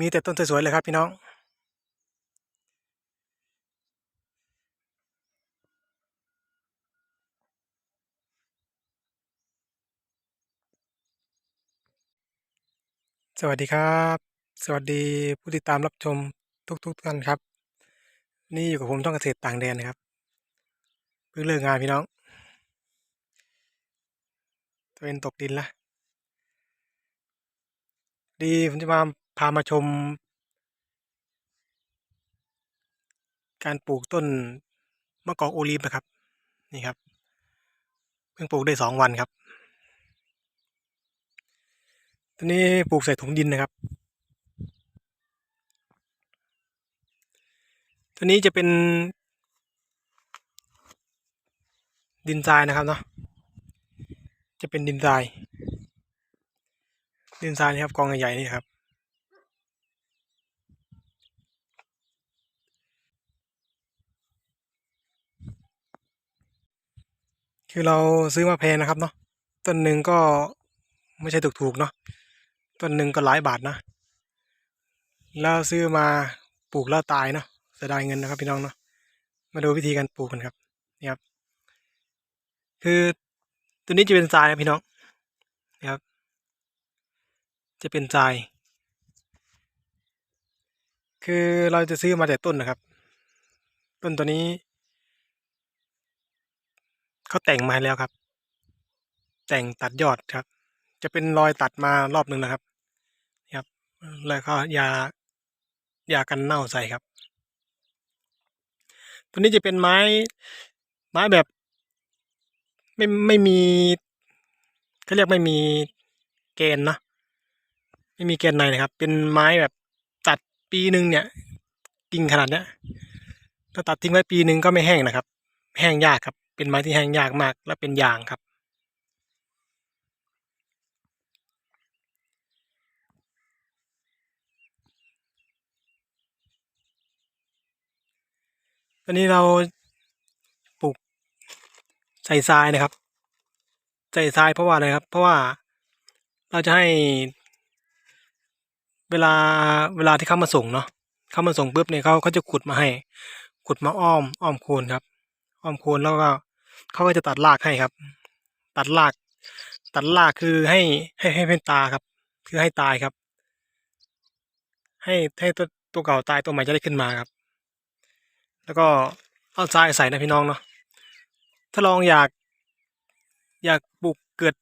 มีแต่ต้นสวยๆเลยครับพี่น้อง สวัสดีครับ สวัสดีผู้ติดตามรับชมทุกๆท่านครับ นี่อยู่กับผมช่องเกษตรต่างแดนนะครับเพิ่งเลิกงานพี่น้องตะเวนตกดินละดีผมจะมา พามาชม การปลูกต้นมะกอกโอลีฟนะครับ นี่ครับ เพิ่งปลูกได้สองวันครับตอนนี้ปลูกใส่ถุงดินนะครับตัวนี้จะเป็น ดินทรายนะครับเนาะจะเป็นดินทรายดินทรายนี่ครับกองใหญ่ๆนี่ครับ คือเราซื้อมาแพงนะครับเนาะต้นหนึ่งก็ไม่ใช่ถูกๆเนาะต้นหนึ่งก็หลายบาทนะแล้วซื้อมาปลูกแล้วตายเนาะเสียดายเงินนะครับพี่น้องเนาะมาดูวิธีการปลูกกันครับนี่ครับ คือตัวนี้จะเป็นทรายนะพี่น้องนะครับ จะเป็นทราย คือเราจะซื้อมาแต่ต้นนะครับ ต้นตัวนี้ เขาแต่งมาแล้วครับ แต่งตัดยอดครับ จะเป็นรอยตัดมารอบหนึ่งนะครับครับแล้วก็ยายากันเน่าใส่ครับ ตัวนี้จะเป็นไม้ไม้แบบ ไม่ไม่มีเขาเรียกไม่มีแกนเนะไม่มีแกนในนะครับ เป็นไม้แบบตัดปีหนึ่งเนี่ยกิ่งขนาดเนี้ยถ้าตัดทิ้งไว้ปีหนึ่งก็ไม่แห้งนะครับ แห้งยากครับ เป็นไม้ที่แห้งยากมากและเป็นยางครับ ตอนนี้เราปลูกใส่ทรายนะครับ ใส่ทรายเพราะว่าอะไรครับ เพราะว่าเราจะให้เวลาเวลาที่เขามาส่งเนาะเขามาส่งปุ๊บเนี่ยเขาเขาจะขุดมาให้ ขุดมาอ้อมอ้อมโคนครับ อ้อมโคนแล้วก็เขาก็จะตัดรากให้ครับ ตัดราก ตัดรากคือให้ให้ให้เป็นตาครับ คือให้ตายครับ ให้ให้ตัวตัวเก่าตายตัวใหม่จะได้ขึ้นมาครับ แล้วก็เอาทรายใส่นะพี่น้องเนาะถ้าลองอยากอยากปลูกเกิด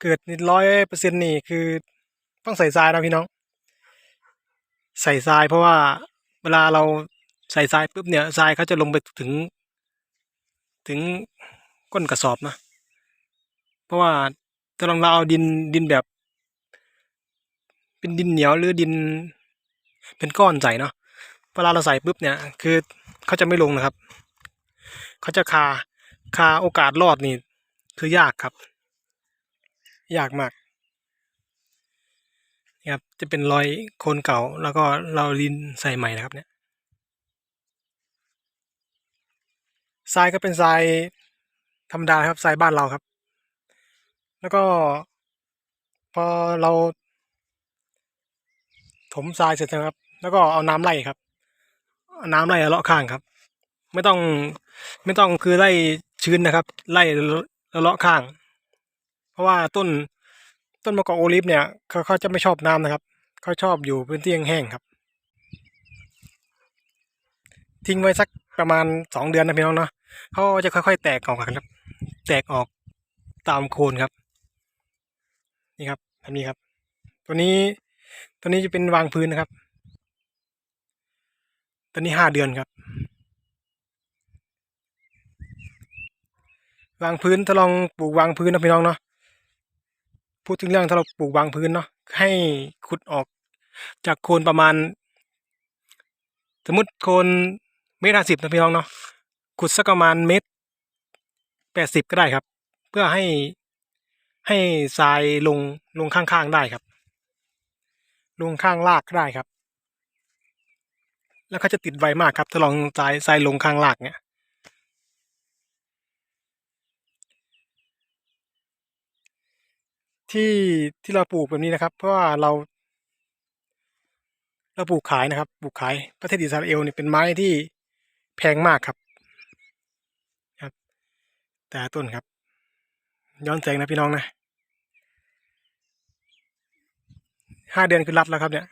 เกิดนี่ร้อยเปอร์เซ็นต์นี่คือต้องใส่ทรายนะพี่น้อง ใส่ทรายเพราะว่าเวลาเราใส่ทรายปุ๊บเนี่ยทรายเขาจะลงไปถึง ถึงก้นกระสอบนะเพราะว่าถ้าลองเราเอาดินดินแบบ เป็นดินเหนียวหรือดิน เป็นก้อนใส่เนาะเวลาเราใส่ปุ๊บเนี่ย คือเขาจะไม่ลงนะครับ เขาจะคาคาโอกาสรอดนี่ คือยากครับ ยากมากนี่ครับจะเป็นรอยโคนเก่าแล้วก็เราดินใส่ใหม่นะครับเนี่ย ทรายก็เป็นทรายธรรมดาครับทรายบ้านเราครับ แล้วก็พอเราถมทรายเสร็จนะครับ แล้วก็เอาน้ำไล่ครับเอาน้ำไล่เลาะข้างครับ ไม่ต้องไม่ต้องคือไล่ชื้นนะครับ ไล่เลาะข้าง เพราะว่าต้นต้นมะกอกโอลิฟเนี่ยเขาเขาจะไม่ชอบน้ำนะครับเขาชอบอยู่พื้นที่แห้งๆครับ ทิ้งไว้สักประมาณสองเดือนนะพี่น้องเนาะ เขาจะค่อยๆ แตกออกครับ แตกออกตามโคนครับ นี่ครับแบบนี้ครับ ตัวนี้ตัวนี้จะเป็นวางพื้นนะครับ ตัวนี้ห้าเดือนครับ วางพื้นถ้าลองปลูกวางพื้นนะพี่น้องเนาะพูดถึงเรื่องถ้าเราปลูกวางพื้นเนาะให้ขุดออกจากโคนประมาณ สมมติโคนเมตรห้าสิบนะพี่น้องเนาะ ขุดสักประมาณเมตรแปดสิบก็ได้ครับ เพื่อให้ให้ทรายลงลงข้างๆได้ครับ ลงข้างรากก็ได้ครับ แล้วเขาจะติดไวมากครับถ้าลองทรายทรายลงข้างรากเนี่ยที่ที่เราปลูกแบบนี้นะครับ เพราะว่าเราแล้วปลูกขายนะครับ ปลูกขายประเทศอิสราเอลเนี่ยเป็นไม้ที่แพงมากครับ แต่ต้นครับ ย้อนแสงนะพี่น้องนะห้าเดือนคือรัดแล้วครับเนี่ย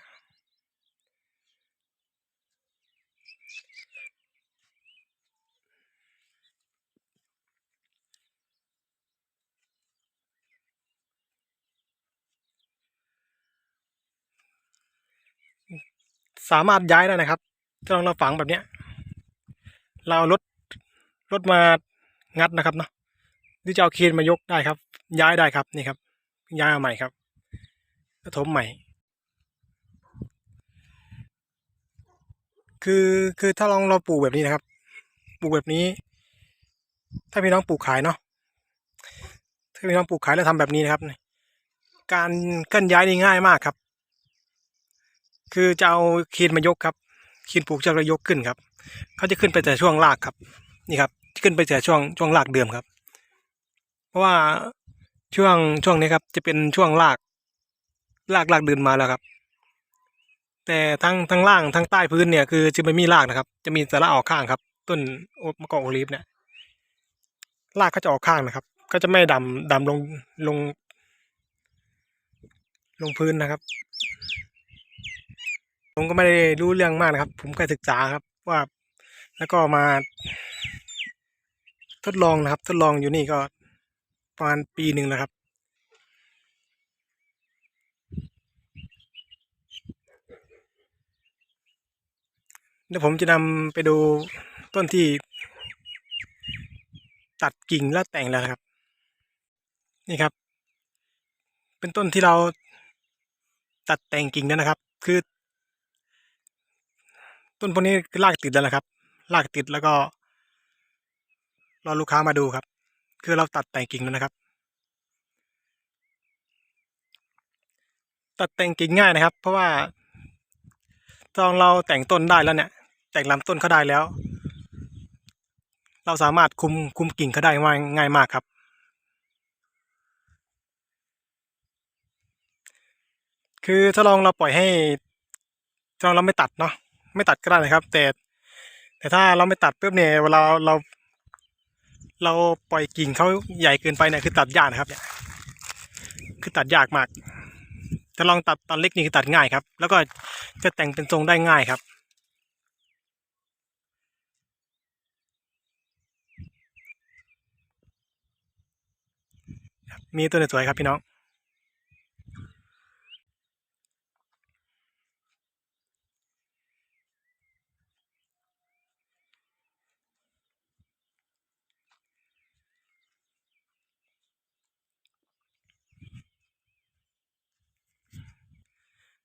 สามารถย้ายได้นะครับถ้าเราฝังแบบเนี้ย เราเอารถรถมา งัดนะครับเนาะหรือจะเอาเคนมายกได้ครับ ย้ายได้ครับนี่ครับ ย้ายมาใหม่ครับแล้วถมใหม่ คือคือถ้าลองเราปลูกแบบนี้นะครับ ปลูกแบบนี้ ถ้าพี่น้องปลูกขายเนาะถ้าพี่น้องปลูกขายแล้วทำแบบนี้นะครับการเคลื่อนย้ายนี่ง่ายมากครับ คือจะเอาเคนมายกครับเคนปลูกจะระยกขึ้นครับเขาจะขึ้นไปแต่ช่วงรากครับ นี่ครับ ขึ้นไปแต่ช่วงช่วงรากเดิมครับ เพราะว่าช่วงช่วงนี้ครับ จะเป็นช่วงรากรากรากเดินมาแล้วครับ แต่ทั้งทั้งล่างทั้งใต้พื้นเนี่ยคือจะไม่มีรากนะครับ จะมีแต่ละออกข้างครับ ต้นโอมะกอกโอลิฟเนี่ยรากเขาจะออกข้างนะครับ ก็จะไม่ดำดำลงลง ลงพื้นนะครับ ผมก็ไม่ได้รู้เรื่องมากนะครับ ผมแค่ศึกษาครับว่าแล้วก็มา ดลองนะครับ ทดลองอยู่นี่ก็ประมาณปีหนึ่งแล้วครับ เดี๋ยวผมจะนำไปดูต้นที่ ตัดกิ่งแล้วแต่งแล้วนะครับ นี่ครับ เป็นต้นที่เราตัดแต่งกิ่งแล้วนะครับ คือ ต้นพวกนี้คือรากติดแล้วนะครับรากติดแล้วก็ รอลูกค้ามาดูครับ คือเราตัดแต่งกิ่งแล้วนะครับ ตัดแต่งกิ่งง่ายนะครับ เพราะว่าตอนเราแต่งต้นได้แล้วเนี่ย แต่งลำต้นเขาได้แล้ว เราสามารถคุมคุมกิ่งเขาได้ง่ายง่ายมากครับคือถ้าลองเราปล่อยให้ถ้าลองเราไม่ตัดเนาะไม่ตัดก็ได้นะครับ แต่ แต่ถ้าเราไม่ตัดปุ๊บเนี่ยเวลาเรา เราปล่อยกิ่งเขาใหญ่เกินไปเนี่ยคือตัดยากนะครับเนี่ยคือตัดยากมากจะลองตัดตอนเล็กนี่คือตัดง่ายครับ แล้วก็จะแต่งเป็นทรงได้ง่ายครับ มีตัวสวยครับพี่น้อง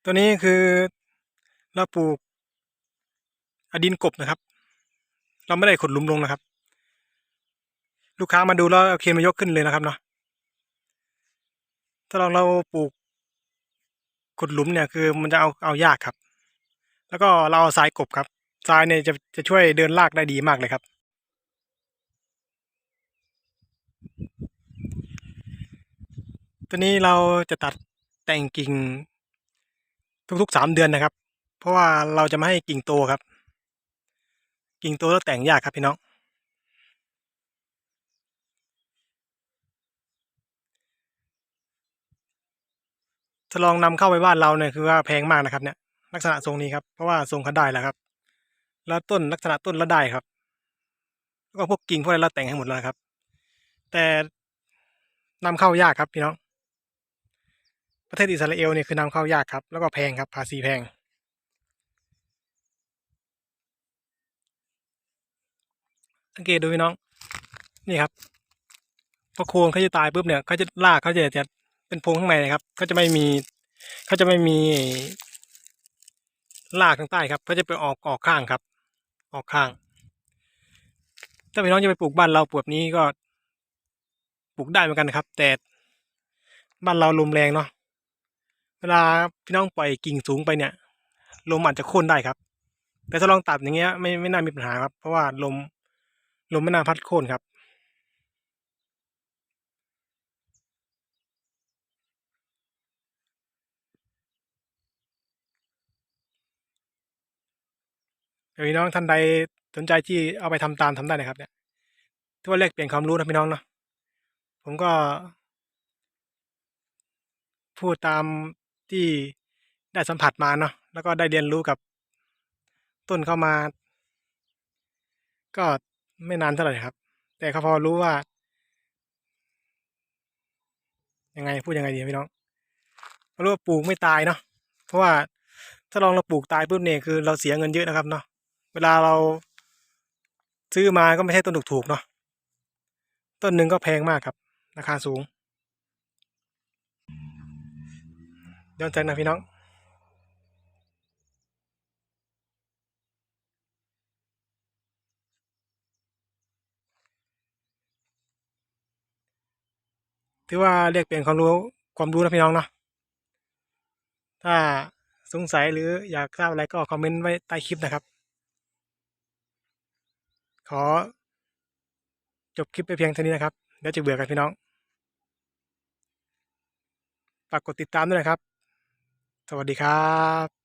ตัวนี้คือเราปลูกอดินกบนะครับ เราไม่ได้ขุดหลุมลงนะครับ ลูกค้ามาดูแล้วเอาเคนมายกขึ้นเลยนะครับเนาะถ้าเราเราปลูกขุดหลุมเนี่ยคือมันจะเอาเอายากครับ แล้วก็เราเอาทรายกบครับทรายเนี่ยจะจะช่วยเดินลากได้ดีมากเลยครับ ตัวนี้เราจะตัดแต่งกิ่ง ทุกๆสามเดือนนะครับ เพราะว่าเราจะไม่ให้กิ่งโตครับ กิ่งโตแล้วแต่งยากครับพี่น้องถ้าลองนำเข้าไปบ้านเราเนี่ยคือว่าแพงมากนะครับเนี่ยลักษณะทรงนี้ครับเพราะว่าทรงเขาได้แล้วครับ แล้วต้นลักษณะต้นละได้ครับแล้วก็พวกกิ่งพวกอะไรเราแต่งให้หมดแล้วครับ แต่นำเข้ายากครับพี่น้อง ประเทศอิสราเอลเนี่ยคือนำเข้ายากครับ แล้วก็แพงครับภาษีแพง สังเกตดูพี่น้อง นี่ครับพอโคนเขาจะตายปุ๊บเนี่ยเขาจะรากเขาจะจะเป็นโพรงข้างในนะครับเขาจะไม่มีเขาจะไม่มีรากข้างใต้ครับเขาจะไปออกออกข้างครับ ออกข้าง ถ้าพี่น้องจะไปปลูกบ้านเราปลูกแบบนี้ก็ปลูกได้เหมือนกันนะครับ แต่บ้านเราลมแรงเนาะ เวลาพี่น้องปล่อยกิ่งสูงไปเนี่ย ลมอาจจะโค่นได้ครับ แต่ถ้าลองตัดอย่างเงี้ยไม่ไม่น่ามีปัญหาครับ เพราะว่าลมลมไม่น่าพัดโค่นครับพี่น้องท่านใดสนใจที่เอาไปทำตามทำได้นะครับ เนี่ยที่ว่าแลกเปลี่ยนความรู้นะพี่น้องเนาะผมก็ พูดตาม ที่ได้สัมผัสมาเนาะแล้วก็ได้เรียนรู้กับต้นเข้ามา ก็ไม่นานเท่าไหร่ครับ แต่เขาพอรู้ว่า ยังไงพูดยังไงดีพี่น้องเขารู้ว่าปลูกไม่ตายเนาะเพราะว่าถ้าลองเราปลูกตายปุ๊บเนี่ยคือเราเสียเงินเยอะนะครับเนาะเวลาเราซื้อมาก็ไม่ใช่ต้นถูกๆเนาะต้นหนึ่งก็แพงมากครับ ราคาสูง ย้อนใจนะพี่น้องถือว่าเรียกเปลี่ยนความรู้ความรู้นะพี่น้องเนาะถ้าสงสัยหรืออยากทราบอะไรก็คอมเมนต์ไว้ใต้คลิปนะครับ ขอจบคลิปไปเพียงเท่านี้นะครับเดี๋ยวจะเบื่อกันพี่น้อง ฝากกดติดตามด้วยนะครับ วัสดีครับ